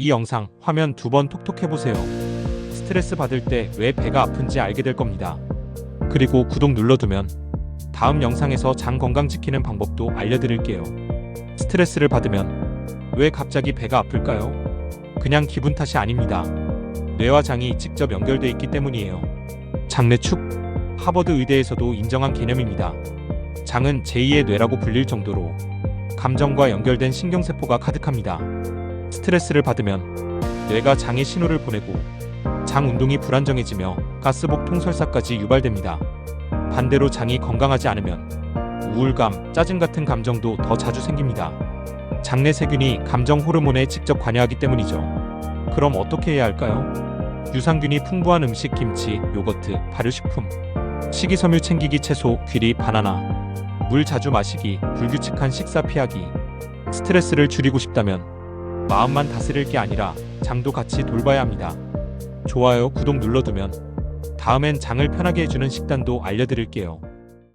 이 영상 화면 두 번 톡톡 해보세요. 스트레스 받을 때 왜 배가 아픈지 알게 될 겁니다. 그리고 구독 눌러두면 다음 영상에서 장 건강 지키는 방법도 알려드릴게요. 스트레스를 받으면 왜 갑자기 배가 아플까요? 그냥 기분 탓이 아닙니다. 뇌와 장이 직접 연결돼 있기 때문이에요. 장내축 하버드 의대에서도 인정한 개념입니다. 장은 제2의 뇌라고 불릴 정도로 감정과 연결된 신경세포가 가득합니다. 스트레스를 받으면 뇌가 장에 신호를 보내고 장 운동이 불안정해지며 가스복 통설사까지 유발됩니다. 반대로 장이 건강하지 않으면 우울감, 짜증 같은 감정도 더 자주 생깁니다. 장내 세균이 감정 호르몬에 직접 관여하기 때문이죠. 그럼 어떻게 해야 할까요? 유산균이 풍부한 음식 김치, 요거트, 발효식품, 식이섬유 챙기기 채소, 귀리, 바나나, 물 자주 마시기, 불규칙한 식사 피하기. 스트레스를 줄이고 싶다면 마음만 다스릴 게 아니라 장도 같이 돌봐야 합니다. 좋아요, 구독 눌러두면 다음엔 장을 편하게 해주는 식단도 알려드릴게요.